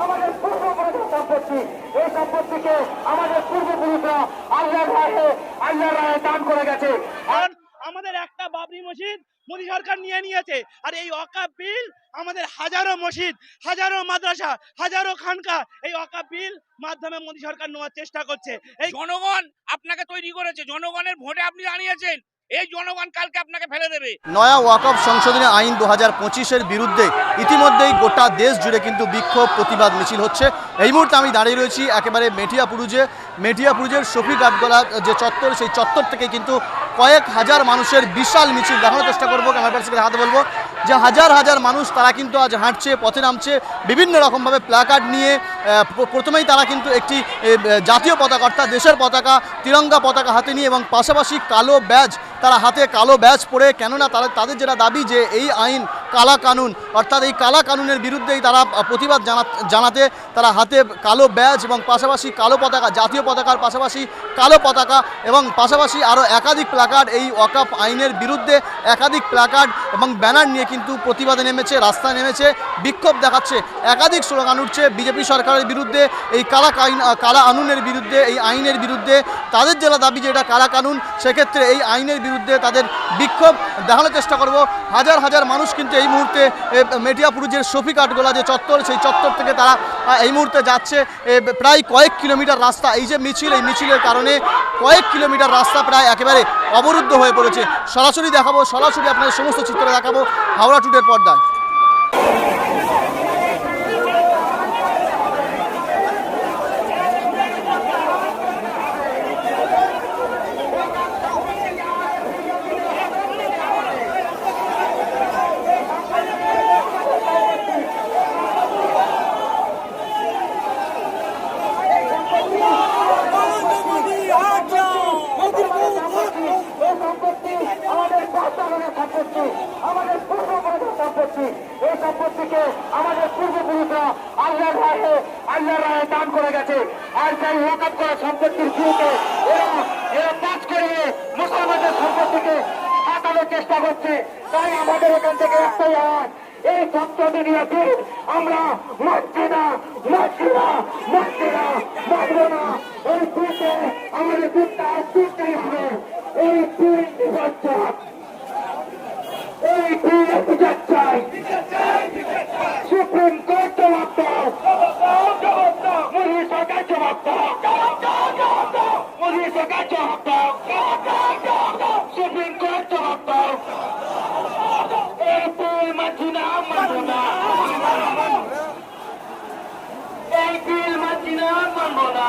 আমাদের পূর্বপুরুষের সম্পত্তি এই সম্পত্তিকে আমাদের পূর্বপুরুষরা আল্লাহ রায়ে আল্লাহ করে গেছে আমাদের একটা বাবরি মসজিদ মোদী সরকার নিয়ে নিয়েছে। আর এই অকাপ বিল আমাদের হাজারো মসজিদ, হাজারো মাদ্রাসা, হাজারো খানকা এই অকাপ বিল মাধ্যমে মোদী সরকার নেওয়ার চেষ্টা করছে। এই জনগণ আপনাকে তৈরি করেছে। জনগণের ভোটে আপনি দাঁড়িয়েছেন। এই জনগণ কালকে আপনাকে ফেলে দেবে। নয়া ওয়াকফ সংশোধনী আইন দু হাজার পঁচিশের বিরুদ্ধে ইতিমধ্যেই গোটা দেশ জুড়ে কিন্তু বিক্ষোভ, প্রতিবাদ, মিছিল হচ্ছে। এই মুহূর্তে আমি দাঁড়িয়ে রয়েছি একেবারে মেটিয়াপুরুজে মেটিয়াপুরুজের শফিক আটগলা যে চত্বর, সেই চত্বর থেকে কিন্তু কয়েক হাজার মানুষের বিশাল মিছিল দেখানোর চেষ্টা করব, ক্যামেরা পার্সনকে হাতে বলব। যে হাজার হাজার মানুষ তারা কিন্তু আজ হাঁটছে, পথে নামছে, বিভিন্ন রকমভাবে প্ল্যাকার্ড নিয়ে প্রথমেই তারা কিন্তু একটি জাতীয় পতাকা, অর্থাৎ দেশের পতাকা, তিরঙ্গা পতাকা হাতে নিয়ে এবং পাশাপাশি কালো ব্যাজ তারা হাতে কালো ব্যাজ পরে, কেননা তারা তাদের যেটা দাবি যে এই আইন কালা কানুন, অর্থাৎ এই কালা কানুনের বিরুদ্ধেই তারা প্রতিবাদ জানা জানাতে তারা হাতে কালো ব্যাজ এবং পাশাপাশি কালো পতাকা, জাতীয় পতাকার পাশাপাশি কালো পতাকা এবং পাশাপাশি আরও একাধিক প্ল্যাকার্ড এই ওয়াকাফ আইনের বিরুদ্ধে একাধিক প্ল্যাকার্ড এবং ব্যানার নিয়ে কিন্তু প্রতিবাদে নেমেছে, রাস্তায় নেমেছে, বিক্ষোভ দেখাচ্ছে। একাধিক স্লোগান উঠছে বিজেপি সরকারের বিরুদ্ধে, এই কালা কাইন কালা আনুনের বিরুদ্ধে, এই আইনের বিরুদ্ধে। তাদের যেটা দাবি যে এটা কালা কানুন, সেক্ষেত্রে এই আইনের বিরুদ্ধে তাদের বিক্ষোভ দেখানোর চেষ্টা করব। হাজার হাজার মানুষ কিন্তু এই মুহূর্তে এ, মেটিয়াপুরুজের শফিক আটগোলা যে চত্বর সেই চত্বর থেকে তারা এই মুহূর্তে যাচ্ছে। প্রায় কয়েক কিলোমিটার রাস্তা এই যে মিছিল এই মিছিলের কারণে কয়েক কিলোমিটার রাস্তা প্রায় একেবারে অবরুদ্ধ হয়ে পড়েছে। সরাসরি দেখাবো সরাসরি আপনাদের সমস্ত চিত্র দেখাবো হাওড়া টুটের পর্দায় এই সম্পত্তি আমাদের প্রস্তাবনের সম্পত্তি আমাদের পূর্বপুরুষের সম্পত্তি এই সম্পত্তিকে আমাদের পূর্বপুরুষরা আল্লাহ রায়ে আল্লাহ রায়ে দান করে গেছে। আর সেই ওয়াকাপ করা সম্পত্তির বিরুদ্ধে এরা এরা কাজ করিয়ে মুসলমানদের সম্পত্তিকে হাতানোর চেষ্টা করছে। তাই আমাদের এখান থেকে একটাই আওয়াজ, এই দিন আমরা মানছি না মানছি না মানছি না, মানব না। এই দিনে আমাদের দিনটা দিতেই হবে। এই দিন নির্বাচন এই দিন বিচার চাই। সরকার জবাব দাও সুপ্রিম কোর্ট জবাব দাও এই বিল মানছি না মানব না এই বিল মানছি না মানব না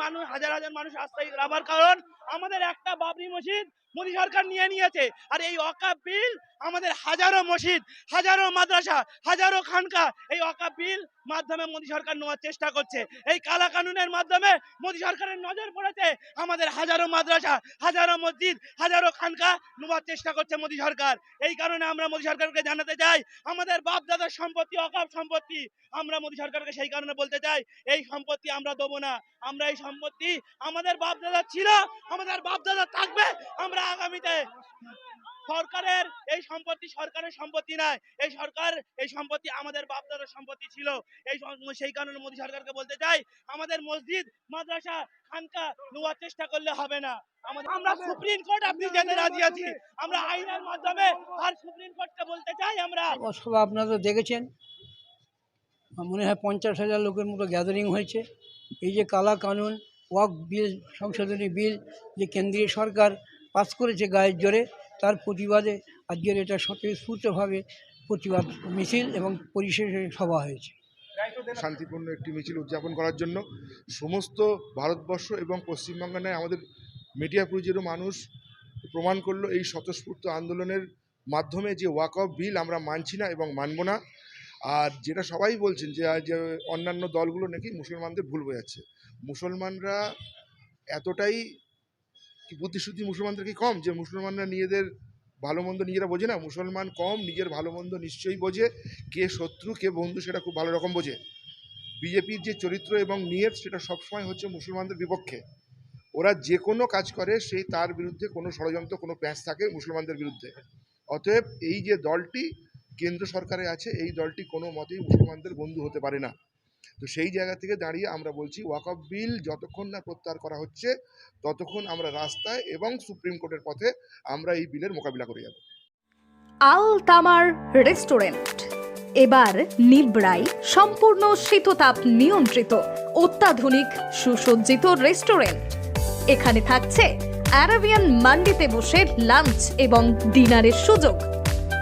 মানুষ হাজার হাজার মানুষ রাস্তায় নামার কারণ আমাদের একটা বাবরি মসজিদ মোদী সরকার নিয়ে নিয়েছে। আর এই অকাপ বিল আমাদের হাজারো মসজিদ, হাজারো মাদ্রাসা, হাজারো খানকা এই অকাপ বিল মাধ্যমে মোদী সরকার নেওয়ার চেষ্টা করছে। এই কালা কানুনের মাধ্যমে মোদী সরকারের নজর পড়েছে। আমাদের হাজারো মাদ্রাসা, হাজারো মসজিদ, হাজারো খানকা নেওয়ার চেষ্টা করছে মোদী সরকার। এই কারণে আমরা মোদী সরকারকে জানাতে চাই, আমাদের বাপ দাদার সম্পত্তি অকাপ সম্পত্তি, আমরা মোদী সরকারকে সেই কারণে বলতে চাই, এই সম্পত্তি আমরা দেবো না। আমরা এই সম্পত্তি আমাদের বাপ দাদা ছিল, আমাদের বাপ দাদা থাকবে, আমরা আগামীতে সরকারের, এই সম্পত্তি সরকারের সম্পত্তি নয়, এই সরকার, এই সম্পত্তি আমাদের বাপ দাদার সম্পত্তি ছিল। এই সেই কারণে মোদী সরকারকে বলতে চাই, আমাদের মসজিদ, মাদ্রাসা, খানকা নেওয়ার চেষ্টা করলে হবে না। আমরা সুপ্রিম কোর্ট আপনি যেতে রাজি আছি, আমরা আইনের মাধ্যমে আর সুপ্রিম কোর্টকে বলতে চাই আমরা। সভা আপনারা দেখেছেন মনে হয় পঞ্চাশ হাজার লোকের মতো গ্যাদারিং হয়েছে। এই যে কালা কানুন ওয়াক বিল, সংশোধনী বিল যে কেন্দ্রীয় সরকার পাস করেছে গায়ের জোরে, তার প্রতিবাদে আজকের এটা স্বতঃস্ফূর্তভাবে প্রতিবাদ মিছিল এবং পরিশেষে সভা হয়েছে। শান্তিপূর্ণ একটি মিছিল উদযাপন করার জন্য সমস্ত ভারতবর্ষ এবং পশ্চিমবঙ্গে নয় আমাদের মেটিয়াপুরিজেরও মানুষ প্রমাণ করল এই স্বতঃস্ফূর্ত আন্দোলনের মাধ্যমে যে ওয়াক অফ বিল আমরা মানছি না এবং মানব না আর যেটা সবাই বলছেন যে যে অন্যান্য দলগুলো নাকি মুসলমানদের ভুল বোঝাচ্ছে। মুসলমানরা এতটাই বুদ্ধিশুদ্ধি মুসলমানদের কি কম? যে মুসলমানরা নিজেদের ভালো মন্দ নিজেরা বোঝে না? মুসলমান কম, নিজের ভালো মন্দ নিশ্চয়ই বোঝে। কে শত্রু, কে বন্ধু সেটা খুব ভালো রকম বোঝে। বিজেপির যে চরিত্র এবং নিয়ত সেটা সবসময় হচ্ছে মুসলমানদের বিপক্ষে। ওরা যে কোনো কাজ করে সেই তার বিরুদ্ধে কোনো ষড়যন্ত্র, কোনো প্যাঁচ থাকে মুসলমানদের বিরুদ্ধে। অতএব এই যে দলটি কেন্দ্র সরকারে আছে, এই দলটি কোনো মতেই মুসলমানদের বন্ধু হতে পারে না। তো সেই জায়গা থেকে দাঁড়িয়ে আমরা বলছি ওয়াকফ বিল যতক্ষণ না প্রত্যাহার করা হচ্ছে, ততক্ষণ আমরা রাস্তায় এবং সুপ্রিম কোর্টের পথে আমরা এই বিলের মোকাবিলা করে যাব। আল তামার রেস্টুরেন্ট। এবার নিবড়াই সম্পূর্ণ শীততাপ নিয়ন্ত্রিত, অত্যাধুনিক, সুসজ্জিত রেস্টুরেন্ট। এখানে থাকছে অ্যারাবিয়ান মান্ডিতে বসে লাঞ্চ এবং ডিনারের সুযোগ।